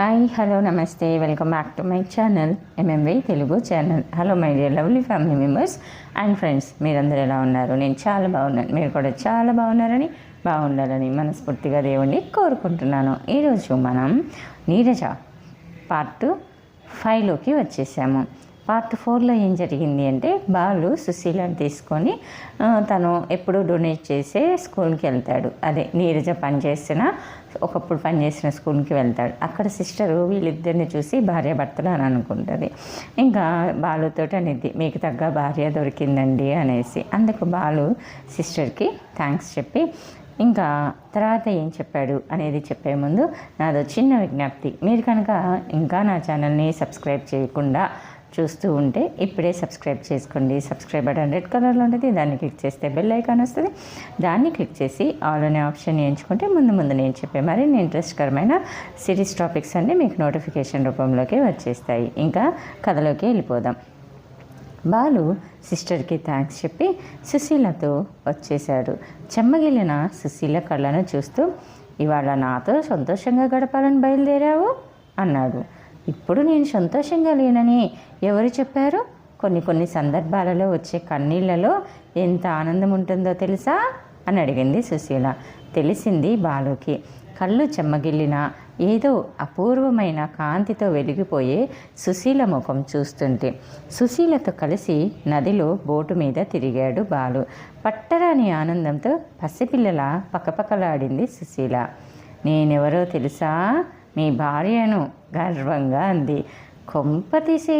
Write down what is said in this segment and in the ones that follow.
Hi hello నమస్తే welcome back to my channel MMY Telugu channel. Hello my dear lovely family members and friends మీరందరూ ఎలా ఉన్నారు? నేను చాలా బాగున్నాను. మీరు కూడా చాలా బాగున్నారని బాగుండాలని మనస్ఫూర్తిగా దేవుణ్ణి కోరుకుంటున్నాను. ఈరోజు మనం నీరజ పార్ట్ ఫైవ్లోకి వచ్చేసాము. పార్ట్ ఫోర్లో ఏం జరిగింది అంటే బాలు సుశీలను తీసుకొని తను ఎప్పుడు డొనేట్ చేసే స్కూల్కి వెళ్తాడు. అదే నీరజ పనిచేసిన ఒకప్పుడు పనిచేసిన స్కూల్కి వెళ్తాడు. అక్కడ సిస్టరు వీళ్ళిద్దరిని చూసి భార్య భర్తలు అని అనుకుంటుంది. ఇంకా బాలుతో అనేది మీకు తగ్గ భార్య దొరికిందండి అనేసి. అందుకు బాలు సిస్టర్కి థ్యాంక్స్ చెప్పి ఇంకా తర్వాత ఏం చెప్పాడు? అనేది చెప్పే ముందు నాదో చిన్న విజ్ఞప్తి. మీరు కనుక ఇంకా నా ఛానల్ని సబ్స్క్రైబ్ చేయకుండా చూస్తూ ఉంటే ఇప్పుడే సబ్స్క్రైబ్ చేసుకోండి. సబ్స్క్రైబ్ బటన్ రెడ్ కలర్లో ఉంటుంది. దాన్ని క్లిక్ చేస్తే బెల్ ఐకాన్ వస్తుంది. దాన్ని క్లిక్ చేసి ఆల్ అనే ఆప్షన్ ఎంచుకుంటే ముందు ముందు నేను చెప్పే మరిన్ని ఇంట్రెస్ట్కరమైన సిరీస్ టాపిక్స్ అన్నీ మీకు నోటిఫికేషన్ రూపంలోకి వచ్చేస్తాయి. ఇంకా కథలోకి వెళ్ళిపోదాం. బాలు సిస్టర్కి థ్యాంక్స్ చెప్పి సుశీలతో వచ్చేశాడు. చెమ్మగిలిన సుశీల కళ్ళను చూస్తూ ఇవాళ నాతో సంతోషంగా గడపాలని బయలుదేరావు? అన్నాడు. ఇప్పుడు నేను సంతోషంగా లేనని ఎవరు చెప్పారు? కొన్ని కొన్ని సందర్భాలలో వచ్చే కన్నీళ్ళలో ఎంత ఆనందం ఉంటుందో తెలుసా? అని అడిగింది సుశీల. తెలిసింది బాలుకి. కళ్ళు చెమ్మగిల్లిన ఏదో అపూర్వమైన కాంతితో వెలిగిపోయే సుశీల ముఖం చూస్తుంటే సుశీలతో కలిసి నదిలో బోటు మీద తిరిగాడు బాలు. పట్టరాని ఆనందంతో పసిపిల్లల పక్కపక్కలాడింది సుశీల. నేనెవరో తెలుసా? మీ భార్యను గర్వంగా అంది. కొంప తీసి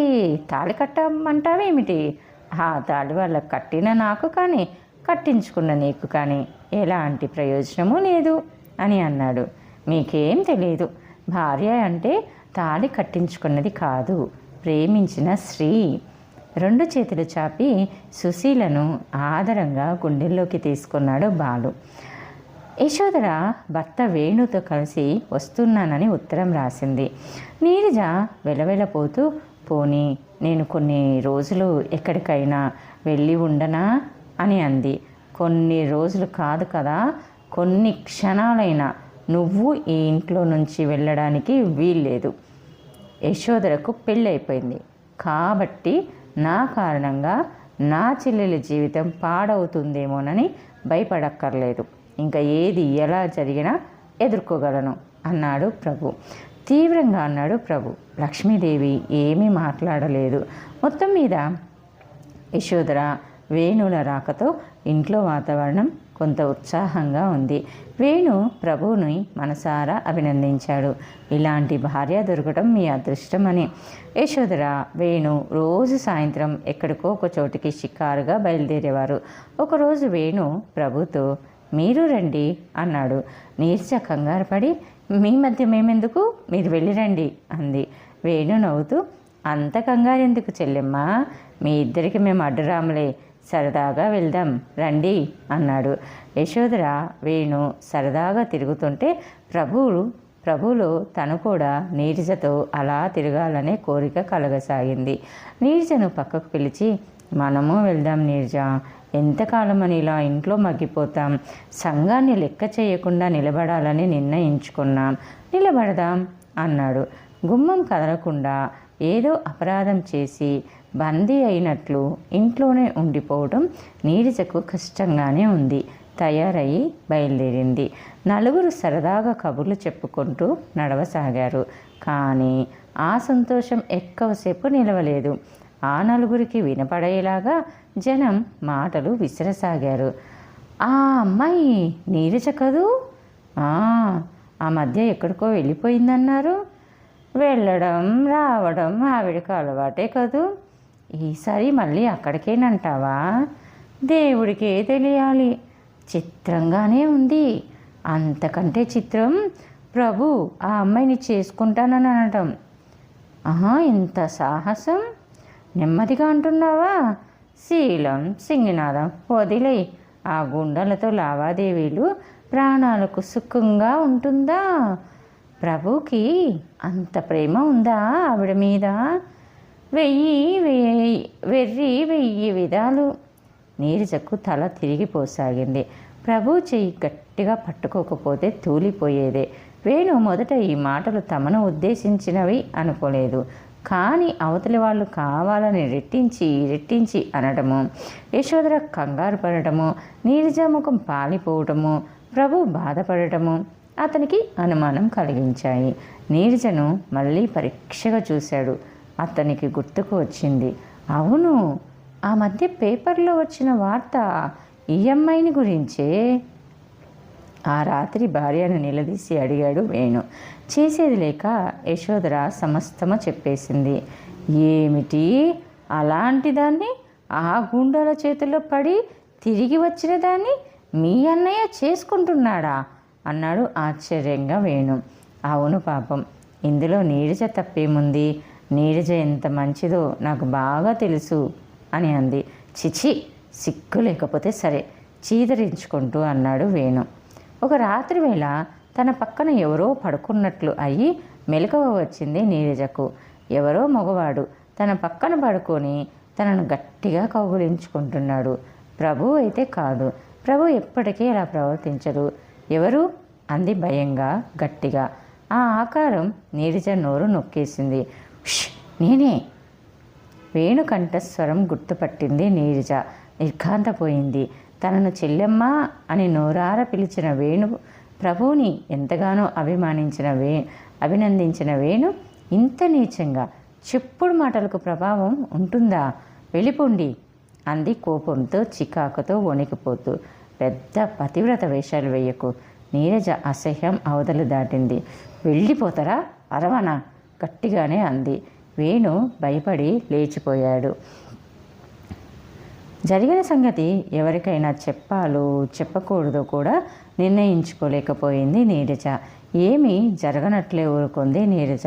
తాళి కట్టమంటావేమిటి? ఆ తాళి వాళ్ళకు కట్టిన నాకు కానీ కట్టించుకున్న నీకు కానీ ఎలాంటి ప్రయోజనము లేదు అని అన్నాడు. మీకేం తెలియదు భార్య అంటే తాళి కట్టించుకున్నది కాదు ప్రేమించిన స్త్రీ. రెండు చేతులు చాపి సుశీలను ఆదరంగా గుండెల్లోకి తీసుకున్నాడు బాలు. యశోదర భర్త వేణుతో కలిసి వస్తున్నానని ఉత్తరం రాసింది. నీరజ వెలవెలపోతూ పోనీ నేను కొన్ని రోజులు ఎక్కడికైనా వెళ్ళి ఉండనా? అని అంది. కొన్ని రోజులు కాదు కదా కొన్ని క్షణాలైనా. నువ్వు ఈ ఇంట్లో నుంచి వెళ్ళడానికి వీల్లేదు. యశోదరకు పెళ్ళైపోయింది కాబట్టి నా కారణంగా నా చెల్లెలి జీవితం పాడవుతుందేమోనని భయపడక్కర్లేదు. ఇంకా ఏది ఎలా జరిగినా ఎదుర్కోగలను అన్నాడు ప్రభు. తీవ్రంగా అన్నాడు ప్రభు. లక్ష్మీదేవి ఏమీ మాట్లాడలేదు. మొత్తం మీద యశోదర వేణుల రాకతో ఇంట్లో వాతావరణం కొంత ఉత్సాహంగా ఉంది. వేణు ప్రభువుని మనసారా అభినందించాడు. ఇలాంటి భార్య దొరకడం మీ అదృష్టమని. యశోదర వేణు రోజు సాయంత్రం ఎక్కడికో ఒక చోటికి షికారుగా బయలుదేరేవారు. ఒకరోజు వేణు ప్రభుతో మీరు రండి అన్నాడు. నీర్చ కంగారు పడి మీ మధ్య మేమెందుకు? మీరు వెళ్ళిరండి అంది. వేణు నవ్వుతూ అంత కంగారు ఎందుకు చెల్లెమ్మా? మీ ఇద్దరికి మేము అడ్డురాములే. సరదాగా వెళ్దాం రండి అన్నాడు. యశోధర వేణు సరదాగా తిరుగుతుంటే ప్రభువులు ప్రభువులు తను కూడా నీరజతో అలా తిరగాలనే కోరిక కలగసాగింది. నీరజను పక్కకు పిలిచి మనము వెళ్దాం నీరజ ఎంతకాలమని ఇలా ఇంట్లో మగ్గిపోతాం? సంఘాన్ని లెక్క చేయకుండా నిలబడాలని నిర్ణయించుకున్నాం. నిలబడదాం అన్నాడు. గుమ్మం కదలకుండా ఏదో అపరాధం చేసి బందీ అయినట్లు ఇంట్లోనే ఉండిపోవడం నీరజకు కష్టంగానే ఉంది. తయారయ్యి బయలుదేరింది. నలుగురు సరదాగా కబుర్లు చెప్పుకుంటూ నడవసాగారు. కానీ ఆ సంతోషం ఎక్కువసేపు నిలవలేదు. ఆ నలుగురికి వినపడేలాగా జనం మాటలు విసిరసాగారు. ఆ అమ్మాయి నీరజ కదూ? "ఆ, ఆ మధ్య ఎక్కడికో వెళ్ళిపోయిందన్నారు. వెళ్ళడం రావడం ఆవిడకి అలవాటే కదూ? ఈసారి మళ్ళీ అక్కడికేనంటావా? దేవుడికే తెలియాలి. చిత్రంగానే ఉంది. అంతకంటే చిత్రం ప్రభు ఆ అమ్మాయిని చేసుకుంటానని అనటం ఆహా ఇంత సాహసం? నెమ్మదిగా అంటున్నావా? శీలం సింగినాదం వదిలే ఆ గుండెలతో లావాదేవీలు ప్రాణాలకు సుఖంగా ఉంటుందా? ప్రభుకి అంత ప్రేమ ఉందా ఆవిడ మీద? వెయ్యి వెయ్యి వెర్రి వెయ్యి విధాలు. నీరజకు తల తిరిగిపోసాగింది ప్రభు చెయ్యి గట్టిగా పట్టుకోకపోతే తూలిపోయేదే. వేణు మొదట ఈ మాటలు తమను ఉద్దేశించినవి అనుకోలేదు. కానీ అవతలి వాళ్ళు కావాలని రెట్టించి రెట్టించి అనడము యశోధర కంగారు పడటము నీరజాముఖం పాలిపోవటము ప్రభు బాధపడటము అతనికి అనుమానం కలిగించాయి. నీరజను మళ్ళీ పరీక్షగా చూశాడు. అతనికి గుర్తుకు వచ్చింది. అవును ఆ మధ్య పేపర్లో వచ్చిన వార్త ఈఎంఐని గురించే. ఆ రాత్రి భార్యను నిలదీసి అడిగాడు వేణు. చేసేది లేక యశోధర సమస్తము చెప్పేసింది. ఏమిటి? అలాంటి దాన్ని ఆ గుండాల చేతుల్లో పడి తిరిగి వచ్చిన దాన్ని మీ అన్నయ్య చేసుకుంటున్నాడా? అన్నాడు ఆశ్చర్యంగా వేణు. అవును పాపం. ఇందులో నీరజ తప్పేముంది? నీరజ ఎంత మంచిదో నాకు బాగా తెలుసు అని అంది. చిచి సిగ్గు లేకపోతే సరే చీదరించుకుంటూ అన్నాడు వేణు. ఒక రాత్రి వేళ తన పక్కన ఎవరో పడుకున్నట్లు అయ్యి మెలకువ వచ్చింది నీరజకు. ఎవరో మగవాడు తన పక్కన పడుకొని తనను గట్టిగా కౌగులించుకుంటున్నాడు. ప్రభు అయితే కాదు. ప్రభు ఎప్పటికీ అలా ప్రవర్తించరు ఎవరు? అంది భయంగా గట్టిగా. ఆ ఆకారం నీరజ నోరు నొక్కేసింది. నేనే. వేణు కంఠస్వరం గుర్తుపట్టింది నీరజ. నిర్ఘాంతపోయింది. తనను చెల్లెమ్మ అని నోరార పిలిచిన వేణు ప్రభువుని ఎంతగానో అభిమానించిన వే అభినందించిన వేణు ఇంత నీచంగా చెప్పుడు మాటలకు ప్రభావం ఉంటుందా? వెళ్ళిపోండి అంది కోపంతో చికాకుతో వణికిపోతూ. పెద్ద పతివ్రత వేషాలు వేయకు. నీరజ అసహ్యం అవతలు దాటింది. వెళ్ళిపోతారా? అరవనా గట్టిగానే అంది. వేణు భయపడి లేచిపోయాడు. జరిగిన సంగతి ఎవరికైనా చెప్పాలో చెప్పకూడదో కూడా నిర్ణయించుకోలేకపోయింది నీరజ. ఏమీ జరగనట్లే ఊరుకుంది నీరజ.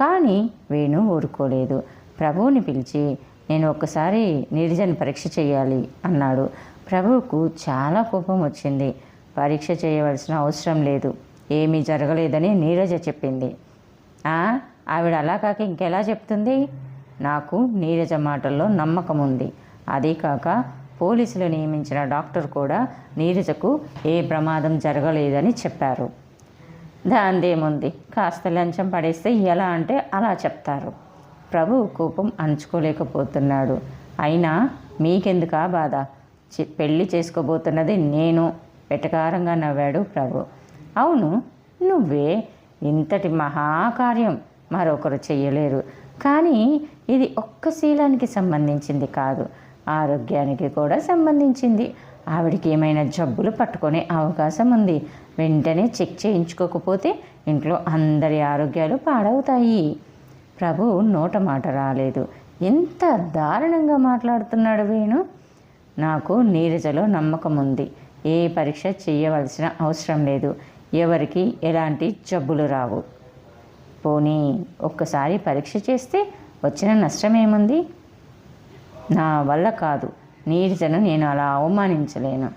కానీ వేణు ఊరుకోలేదు. ప్రభువుని పిలిచి నేను ఒక్కసారి నీరజని పరీక్ష చేయాలి అన్నాడు. ప్రభువుకు చాలా కోపం వచ్చింది. పరీక్ష చేయవలసిన అవసరం లేదు. ఏమీ జరగలేదని నీరజ చెప్పింది. ఆవిడ అలా కాక ఇంకెలా చెప్తుంది? నాకు నీరజ మాటల్లో నమ్మకం ఉంది అదే కాక పోలీసులు నియమించిన డాక్టర్ కూడా నీరజకు ఏ ప్రమాదం జరగలేదని చెప్పారు. దాందేముంది కాస్త లంచం పడేస్తే ఎలా అంటే అలా చెప్తారు. ప్రభు కోపం అణుచుకోలేకపోతున్నాడు అయినా మీకెందుకా బాధ? పెళ్ళి చేసుకోబోతున్నది నేను. వెటకారంగా నవ్వాడు ప్రభు. అవును నువ్వే. ఇంతటి మహాకార్యం మరొకరు చెయ్యలేరు. కానీ ఇది ఒక్క శీలానికి సంబంధించింది కాదు. ఆరోగ్యానికి కూడా సంబంధించింది. ఆవిడకి ఏమైనా జబ్బులు పట్టుకునే అవకాశం ఉంది. వెంటనే చెక్ చేయించుకోకపోతే ఇంట్లో అందరి ఆరోగ్యాలు పాడవుతాయి. ప్రభు నోట మాట రాలేదు. ఎంత దారుణంగా మాట్లాడుతున్నాడు వేణు. నాకు నీరజలో నమ్మకం ఉంది. ఏ పరీక్ష చేయవలసిన అవసరం లేదు. ఎవరికి ఎలాంటి జబ్బులు రావు. పోనీ ఒక్కసారి పరీక్ష చేస్తే వచ్చిన నష్టమేముంది? నా వల్ల కాదు. నీరజను నేను అలా అవమానించలేను.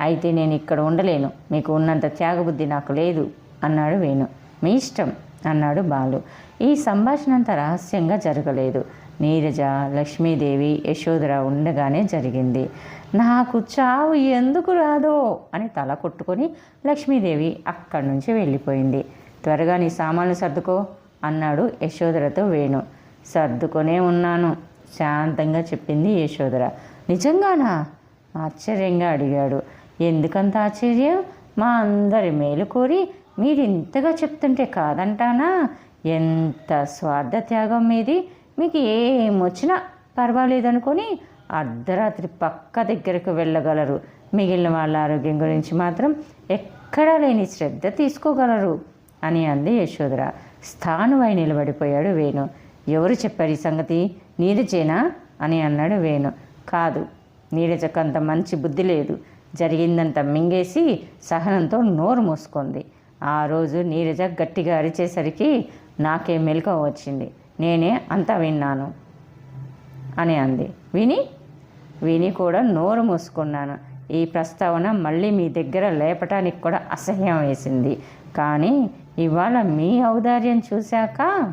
అయితే నేను ఇక్కడ ఉండలేను. మీకు ఉన్నంత త్యాగబుద్ధి నాకు లేదు అన్నాడు వేణు. మీ ఇష్టం అన్నాడు బాలు. ఈ సంభాషణ అంత రహస్యంగా జరగలేదు. నీరజ లక్ష్మీదేవి యశోధర ఉండగానే జరిగింది. నాకు చావు ఎందుకు రాదో అని తల కొట్టుకొని లక్ష్మీదేవి అక్కడి నుంచి వెళ్ళిపోయింది. త్వరగా నీ సామాన్లు సర్దుకో అన్నాడు యశోధరతో వేణు. సర్దుకొనే ఉన్నాను. శాంతంగా చెప్పింది యశోధర. నిజంగానా? ఆశ్చర్యంగా అడిగాడు. ఎందుకంత ఆశ్చర్యం? మా అందరి మేలు కోరి మీరు ఇంతగా చెప్తుంటే కాదంటానా? ఎంత స్వార్థ త్యాగం మీది? మీకు ఏమొచ్చినా పర్వాలేదనుకొని అర్ధరాత్రి పక్క దగ్గరకు వెళ్ళగలరు. మిగిలిన వాళ్ళ ఆరోగ్యం గురించి మాత్రం ఎక్కడా లేని శ్రద్ధ తీసుకోగలరు అని అంది యశోధర. స్థానువై నిలబడిపోయాడు వేణు. ఎవరు చెప్పారు ఈ సంగతి? నీరజేనా అని అన్నాడు వేణు. కాదు నీరజకు అంత మంచి బుద్ధి లేదు. జరిగిందంతా మింగేసి సహనంతో నోరు మూసుకుంది. ఆ రోజు నీరజ గట్టిగా అరిచేసరికి నాకే మెలకువ వచ్చింది. నేనే అంతా విన్నాను అని అంది. విని? విని కూడా నోరు మూసుకున్నాను. ఈ ప్రస్తావన మళ్ళీ మీ దగ్గర లేపటానికి కూడా అసహ్యం వేసింది. కానీ ఇవాళ మీ ఔదార్యం చూశాక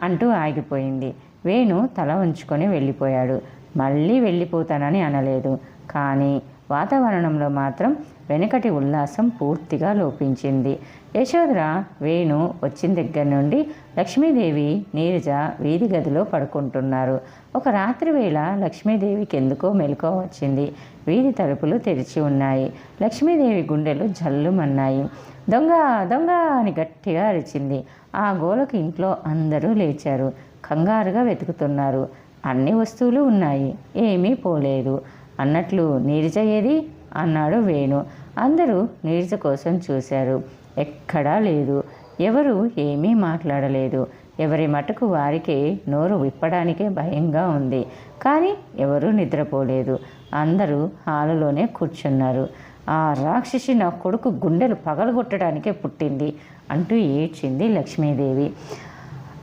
అంటూ ఆగిపోయింది. వేణు తల ఉంచుకొని వెళ్ళిపోయాడు. మళ్ళీ వెళ్ళిపోతానని అనలేదు. కానీ వాతావరణంలో మాత్రం వెనకటి ఉల్లాసం పూర్తిగా లోపించింది. యశోధర వేణు వచ్చిన దగ్గర నుండి లక్ష్మీదేవి నీరజ వీధి గదిలో పడుకుంటున్నారు. ఒక రాత్రి వేళ లక్ష్మీదేవికి ఎందుకో మెలకువ వచ్చింది. వీధి తలుపులు తెరిచి ఉన్నాయి. లక్ష్మీదేవి గుండెలు జల్లుమన్నాయి. దొంగ దొంగ అని గట్టిగా అరిచింది. ఆ గోలకు ఇంట్లో అందరూ లేచారు. కంగారుగా వెతుకుతున్నారు. అన్ని వస్తువులు ఉన్నాయి. ఏమీ పోలేదు. అన్నట్లు నీరజ ఏది? అన్నాడు వేణు. అందరూ నీరజ కోసం చూశారు. ఎక్కడా లేదు. ఎవరు ఏమీ మాట్లాడలేదు. ఎవరి మటుకు వారికే నోరు విప్పడానికే భయంగా ఉంది. కానీ ఎవరూ నిద్రపోలేదు. అందరూ హాలులోనే కూర్చున్నారు. ఆ రాక్షసి నా కొడుకు గుండెలు పగలగొట్టడానికే పుట్టింది అంటూ ఏడ్చింది లక్ష్మీదేవి.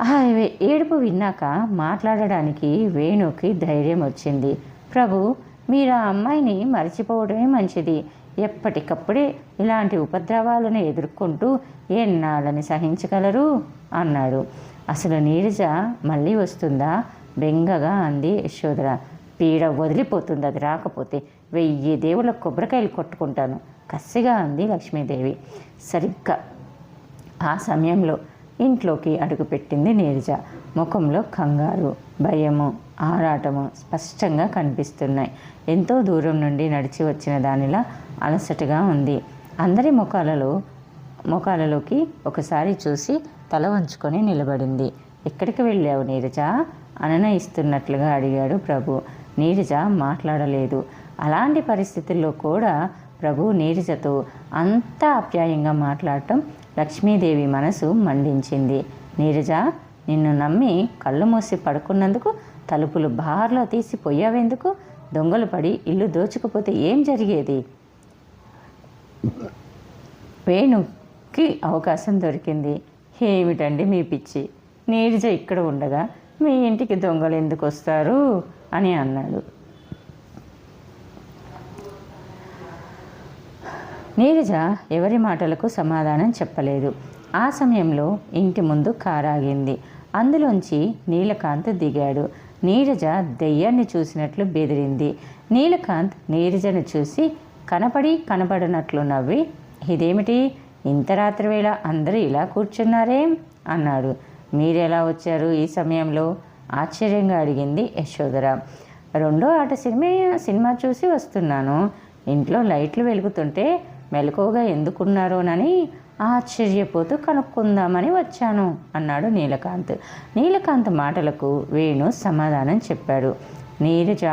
ఆ ఏడుపు విన్నాక మాట్లాడడానికి వేణుకి ధైర్యం వచ్చింది. ప్రభు మీరు ఆ అమ్మాయిని మర్చిపోవడమే మంచిది. ఎప్పటికప్పుడే ఇలాంటి ఉపద్రవాలను ఎదుర్కొంటూ ఎన్నాళ్ళని సహించగలరు? అన్నాడు. అసలు నీరజ మళ్ళీ వస్తుందా? బెంగగా అంది యశోధర. పీడ వదిలిపోతుంది అది రాకపోతే వెయ్యి దేవుళ్ళ కొబ్బరికాయలు కొట్టుకుంటాను కసిగా అంది లక్ష్మీదేవి. సరిగ్గా ఆ సమయంలో ఇంట్లోకి అడుగుపెట్టింది నీరజ. ముఖంలో కంగారు భయము ఆరాటము స్పష్టంగా కనిపిస్తున్నాయి. ఎంతో దూరం నుండి నడిచి వచ్చిన దానిలా అలసటగా ఉంది. అందరి ముఖాలలో ముఖాలలోకి ఒకసారి చూసి తల వంచుకొని నిలబడింది. ఎక్కడికి వెళ్ళావు నీరజ? అననయిస్తున్నట్లుగా అడిగాడు ప్రభు. నీరజ మాట్లాడలేదు. అలాంటి పరిస్థితుల్లో కూడా ప్రభు నీరజతో అంత ఆప్యాయంగా మాట్లాడటం లక్ష్మీదేవి మనసు మండించింది. నీరజ నిన్ను నమ్మి కళ్ళు మూసి పడుకున్నందుకు తలుపులు బార్లో తీసి పోయావెందుకు దొంగలు పడి ఇల్లు దోచుకుపోతే ఏం జరిగేది? వేణుకి అవకాశం దొరికింది. ఏమిటండి మీ పిచ్చి? నీరజ ఇక్కడ ఉండగా మీ ఇంటికి దొంగలు ఎందుకు వస్తారు? అని అన్నాడు. నీరజ ఎవరి మాటలకు సమాధానం చెప్పలేదు. ఆ సమయంలో ఇంటి ముందు కారాగింది. అందులోంచి నీలకాంత్ దిగాడు. నీరజ దెయ్యాన్ని చూసినట్లు బెదిరింది. నీలకాంత్ నీరజను చూసి కనపడి కనపడనట్లు నవ్వి ఇదేమిటి? ఇంత రాత్రి వేళ అందరూ ఇలా కూర్చున్నారేం అన్నాడు. మీరెలా వచ్చారు ఈ సమయంలో ఆశ్చర్యంగా అడిగింది యశోధర. రెండో ఆట సినిమా సినిమా చూసి వస్తున్నాను. ఇంట్లో లైట్లు వెలుగుతుంటే మెలకువగా ఎందుకున్నారోనని ఆశ్చర్యపోతూ కనుక్కుందామని వచ్చాను అన్నాడు నీలకాంత్. నీలకాంత్ మాటలకు వేణు సమాధానం చెప్పాడు. నీరజ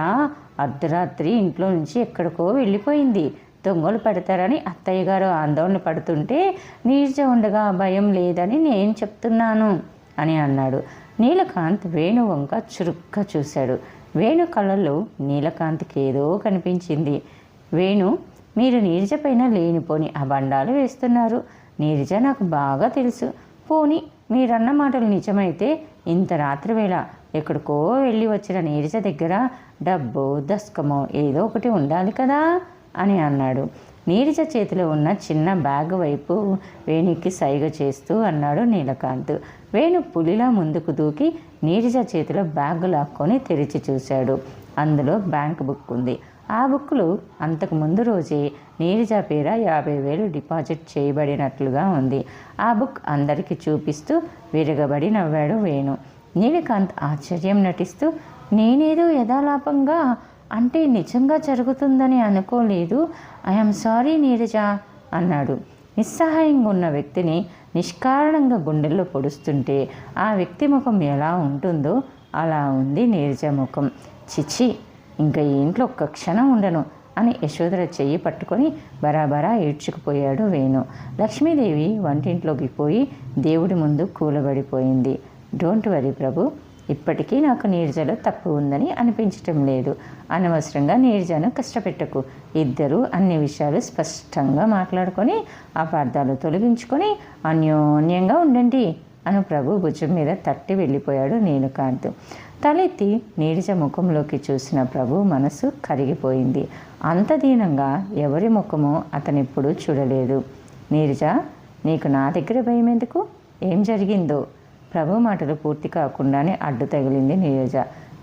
అర్ధరాత్రి ఇంట్లో నుంచి ఎక్కడికో వెళ్ళిపోయింది. దొంగలు పెడతారని అత్తయ్య గారు ఆందోళన పడుతుంటే నీరజ ఉండగా భయం లేదని నేను చెప్తున్నాను అని అన్నాడు. నీలకాంత్ వేణు వంక చురుగ్గా చూశాడు. వేణు కళ్ళల్లో నీలకాంత్కి ఏదో కనిపించింది. వేణు మీరు నీరజ పైన లేనిపోని అబండాలు వేస్తున్నారు. నీరజ నాకు బాగా తెలుసు. పోని మీరన్న మాటలు నిజమైతే ఇంత రాత్రి వేళ ఎక్కడికో వెళ్ళి వచ్చిన నీరజ దగ్గర డబ్బు దస్కమో ఏదో ఒకటి ఉండాలి కదా అని అన్నాడు. నీరజ చేతిలో ఉన్న చిన్న బ్యాగ్ వైపు వేణుకి సైగ చేస్తూ అన్నాడు నీలకాంత్. వేణు పులిలా ముందుకు దూకి నీరజ చేతిలో బ్యాగ్ లాక్కొని తెరిచి చూశాడు. అందులో బ్యాంక్ బుక్ ఉంది. ఆ బుక్లు అంతకు ముందు రోజే నీరజ పేర యాభై వేలు డిపాజిట్ చేయబడినట్లుగా ఉంది. ఆ బుక్ అందరికీ చూపిస్తూ విరగబడి నవ్వాడు వేణు. నీలకాంత్ ఆశ్చర్యం నటిస్తూ నేనేదో యథాలాపంగా అంటే నిజంగా జరుగుతుందని అనుకోలేదు. ఐఎమ్ సారీ నీరజ అన్నాడు. నిస్సహాయంగా ఉన్న వ్యక్తిని నిష్కారణంగా గుండెల్లో పొడుస్తుంటే ఆ వ్యక్తి ముఖం ఎలా ఉంటుందో అలా ఉంది నీరజ ముఖం. చిచి ఇంకా ఈ ఇంట్లో ఒక్క క్షణం ఉండను అని యశోధర చెయ్యి పట్టుకొని బరాబరా ఏడ్చుకుపోయాడు వేణు. లక్ష్మీదేవి వంటింట్లోకి పోయి దేవుడి ముందు కూలబడిపోయింది. డోంట్ వరీ ప్రభు ఇప్పటికీ నాకు నీరజలో తప్పు ఉందని అనిపించటం లేదు. అనవసరంగా నీర్జను కష్టపెట్టకు. ఇద్దరు అన్ని విషయాలు స్పష్టంగా మాట్లాడుకొని అపార్థాలు తొలగించుకొని అన్యోన్యంగా ఉండండి అను ప్రభు భుజం మీద తట్టి వెళ్ళిపోయాడు నీలకాంత్. తలెత్తి నీరజ ముఖంలోకి చూసిన ప్రభు మనసు కరిగిపోయింది. అంత దీనంగా ఎవరి ముఖమో అతనిప్పుడు చూడలేదు. నీరజ నీకు నా దగ్గర భయం ఎందుకు ఏం జరిగిందో? ప్రభు మాటలు పూర్తి కాకుండానే అడ్డు తగిలింది నీరజ.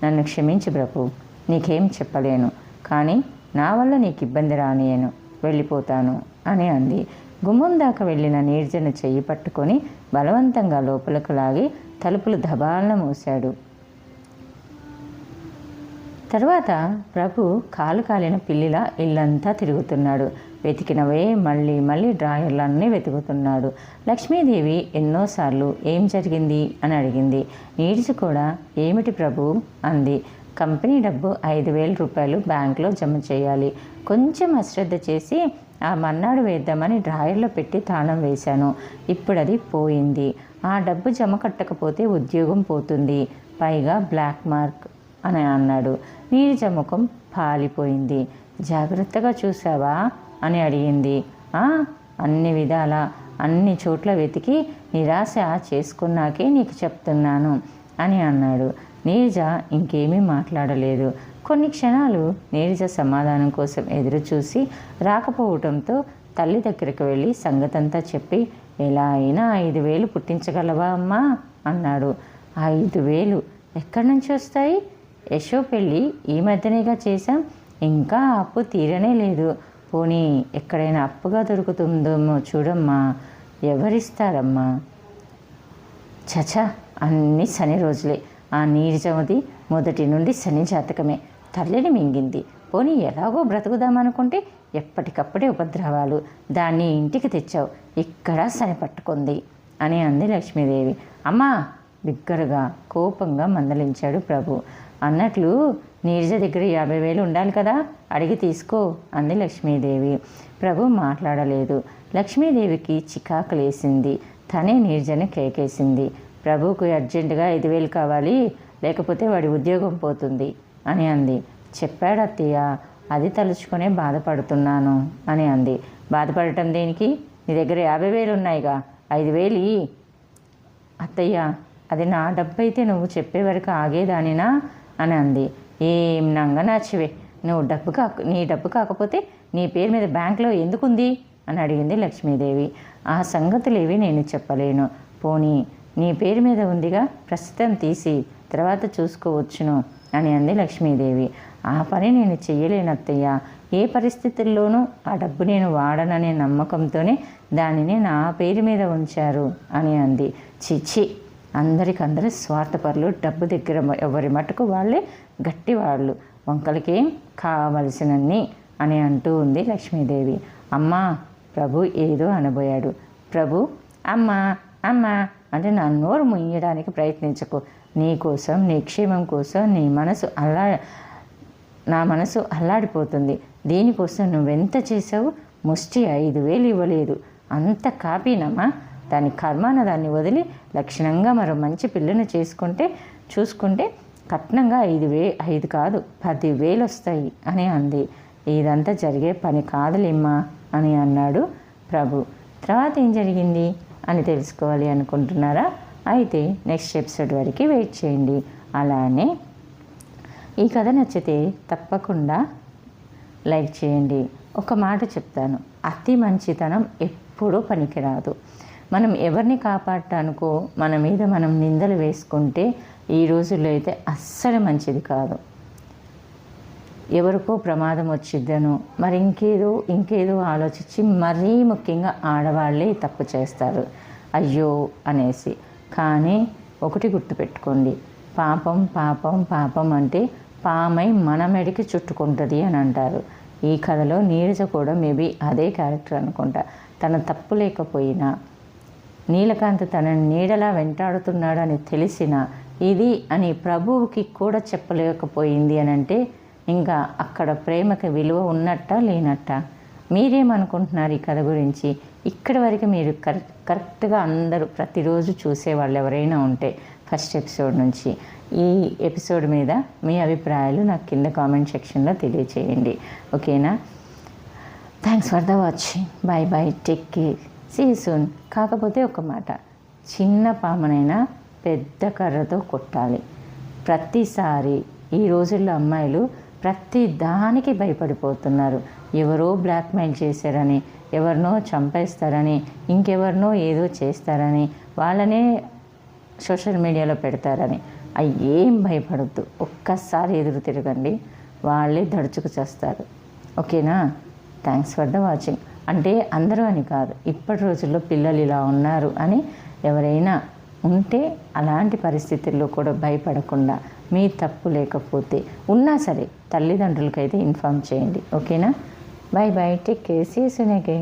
నన్ను క్షమించి ప్రభు నీకేం చెప్పలేను కానీ నా వల్ల నీకు ఇబ్బంది రానియను వెళ్ళిపోతాను అని అంది. గుమ్మం దాకా వెళ్ళిన నీర్జను చెయ్యి పట్టుకొని బలవంతంగా లోపలకు లాగి తలుపులు దబాలన మూశాడు. తర్వాత ప్రభు కాలు కాలిన పిల్లిలా ఇల్లంతా తిరుగుతున్నాడు. వెతికినవే మళ్ళీ మళ్ళీ డ్రాయర్లన్నీ వెతుకుతున్నాడు. లక్ష్మీదేవి ఎన్నోసార్లు ఏం జరిగింది అని అడిగింది. నీడ్స్ కూడా ఏమిటి ప్రభు అంది. కంపెనీ డబ్బు ఐదు వేల రూపాయలు బ్యాంకులో జమ చేయాలి. కొంచెం అశ్రద్ధ చేసి ఆ మన్నాడు వేద్దామని డ్రాయర్లో పెట్టి తాళం వేశాను. ఇప్పుడు అది పోయింది. ఆ డబ్బు జమ కట్టకపోతే ఉద్యోగం పోతుంది. పైగా బ్లాక్ మార్క్ అని అన్నాడు. నీరజ ముఖం పాలిపోయింది. జాగ్రత్తగా చూసావా అని అడిగింది. "ఆ, అన్ని విధాల అన్ని చోట్ల వెతికి నిరాశ చేసుకున్నాకే నీకు చెప్తున్నాను అని అన్నాడు. నీరజ ఇంకేమీ మాట్లాడలేదు. కొన్ని క్షణాలు నీరజ సమాధానం కోసం ఎదురు చూసి రాకపోవటంతో తల్లి దగ్గరికి వెళ్ళి సంగతంతా చెప్పి ఎలా అయినా ఐదు వేలు పుట్టించగలవా అమ్మా? అన్నాడు. ఐదు వేలు ఎక్కడి నుంచి వస్తాయి? యశో పెళ్ళి ఈ మధ్యనేగా చేశాం. ఇంకా అప్పు తీరనే లేదు. పోనీ ఎక్కడైనా అప్పుగా దొరుకుతుందేమో చూడమ్మా. ఎవరిస్తారమ్మా చచ అన్ని శని రోజులే. ఆ నీరజమది మొదటి నుండి శని జాతకమే. తల్లిని మింగింది. పోనీ ఎలాగో బ్రతుకుదామనుకుంటే ఎప్పటికప్పుడే ఉపద్రవాలు. దాన్ని ఇంటికి తెచ్చావు. ఇక్కడ శని పట్టుకుంది అని అంది లక్ష్మీదేవి. అమ్మా బిగ్గరగా కోపంగా మందలించాడు ప్రభు. అన్నట్లు నీరజ దగ్గర యాభై వేలు ఉండాలి కదా? అడిగి తీసుకో అంది లక్ష్మీదేవి. ప్రభు మాట్లాడలేదు. లక్ష్మీదేవికి చికాకులేసింది. తనే నీర్జను కేకేసింది. ప్రభుకు అర్జెంటుగా ఐదు వేలు కావాలి లేకపోతే వాడి ఉద్యోగం పోతుంది అని అంది. చెప్పాడు అత్తయ్య అది తలుచుకునే బాధపడుతున్నాను అని అంది. బాధపడటం దేనికి? నీ దగ్గర యాభై వేలు ఉన్నాయిగా ఐదు వేలు అత్తయ్య అది నా డబ్బు అయితే నువ్వు చెప్పే వరకు ఆగేదానినా? అని అంది. ఏం నంగనాచివే? నువ్వు డబ్బు కాక నీ డబ్బు కాకపోతే నీ పేరు మీద బ్యాంకులో ఎందుకుంది? అని అడిగింది లక్ష్మీదేవి. ఆ సంగతులేవి నేను చెప్పలేను. పోనీ నీ పేరు మీద ఉందిగా? ప్రస్తుతం తీసి తర్వాత చూసుకోవచ్చును అని అంది లక్ష్మీదేవి. ఆ పని నేను చెయ్యలేను అత్తయ్య ఏ పరిస్థితుల్లోనూ ఆ డబ్బు నేను వాడననే నమ్మకంతోనే దానిని నా పేరు మీద ఉంచారు అని అంది. చిచ్చి! అందరికందరూ స్వార్థపరులు డబ్బు దగ్గర ఎవరి మటుకు వాళ్ళే గట్టివాళ్ళు. వంకలకేం కావలసినన్ని అని అంటూ ఉంది లక్ష్మీదేవి. అమ్మా ప్రభు ఏదో అనబోయాడు. ప్రభు అమ్మా అమ్మా అంటే నా నోరు ముయ్యడానికి ప్రయత్నించకు. నీ కోసం నీ క్షేమం కోసం నీ మనసు అల్లా నా మనసు అల్లాడిపోతుంది. దీనికోసం నువ్వెంత చేసావు ముష్టి ఐదు వేలు ఇవ్వలేదు. అంత కాపీనమ్మా. దాని కర్మాన దాన్ని వదిలి లక్షణంగా మరో మంచి పిల్లను చేసుకుంటే చూసుకుంటే కట్నంగా ఐదు వే ఐదు కాదు పది వేలు వస్తాయి అని అంది. ఇదంతా జరిగే పని కాదులేమ్మా అని అన్నాడు ప్రభు. తర్వాత ఏం జరిగింది అని తెలుసుకోవాలి అనుకుంటున్నారా? అయితే నెక్స్ట్ ఎపిసోడ్ వరకు వెయిట్ చేయండి. అలానే ఈ కథ నచ్చితే తప్పకుండా లైక్ చేయండి. ఒక మాట చెప్తాను. అతి మంచితనం ఎప్పుడూ పనికిరాదు. మనం ఎవరిని కాపాడటానికో మన మీద మనం నిందలు వేసుకుంటే ఈ రోజుల్లో అయితే అస్సలు మంచిది కాదు. ఎవరికో ప్రమాదం వచ్చిద్దనో మరి ఇంకేదో ఇంకేదో ఆలోచించి మరీ ముఖ్యంగా ఆడవాళ్ళే తప్పు చేస్తారు. అయ్యో అనేసి. కానీ ఒకటి గుర్తుపెట్టుకోండి. పాపం పాపం పాపం అంటే పామై మన మెడికి చుట్టుకుంటుంది అని అంటారు. ఈ కథలో నీరజ కూడా మేబీ అదే క్యారెక్టర్ అనుకుంటా. తన తప్పు లేకపోయినా నీలకాంత్ తనని నీడలా వెంటాడుతున్నాడని తెలిసిన ఇది అని ప్రభువుకి కూడా చెప్పలేకపోయింది అని అంటే ఇంకా అక్కడ ప్రేమకి విలువ ఉన్నట్ట లేనట్ట. మీరేమనుకుంటున్నారు ఈ కథ గురించి? ఇక్కడి వరకు మీరు కరెక్ట్ కరెక్ట్గా అందరూ ప్రతిరోజు చూసే వాళ్ళు ఎవరైనా ఉంటే ఫస్ట్ ఎపిసోడ్ నుంచి. ఈ ఎపిసోడ్ మీద మీ అభిప్రాయాలు నాకు కింద కామెంట్ సెక్షన్లో తెలియచేయండి. ఓకేనా? Thanks for the watching. Bye bye take care. See soon కాకపోతే ఒక మాట చిన్న పామునైనా పెద్ద కర్రతో కొట్టాలి. ప్రతిసారి ఈ రోజుల్లో అమ్మాయిలు ప్రతి దానికి భయపడిపోతున్నారు. ఎవరో బ్లాక్మెయిల్ చేశారని ఎవరినో చంపేస్తారని ఇంకెవరినో ఏదో చేస్తారని వాళ్ళనే సోషల్ మీడియాలో పెడతారని. అవి ఏం భయపడద్దు. ఒక్కసారి ఎదురు తిరగండి. వాళ్ళే దడుచుకు చేస్తారు. ఓకేనా? Thanks for the watching. అంటే అందరూ అని కాదు ఇప్పటి రోజుల్లో పిల్లలు ఇలా ఉన్నారు అని ఎవరైనా ఉంటే అలాంటి పరిస్థితుల్లో కూడా భయపడకుండా మీ తప్పు లేకపోతే ఉన్నా సరే తల్లిదండ్రులకైతే ఇన్ఫామ్ చేయండి. ఓకేనా? Bye bye take care. See సునేకే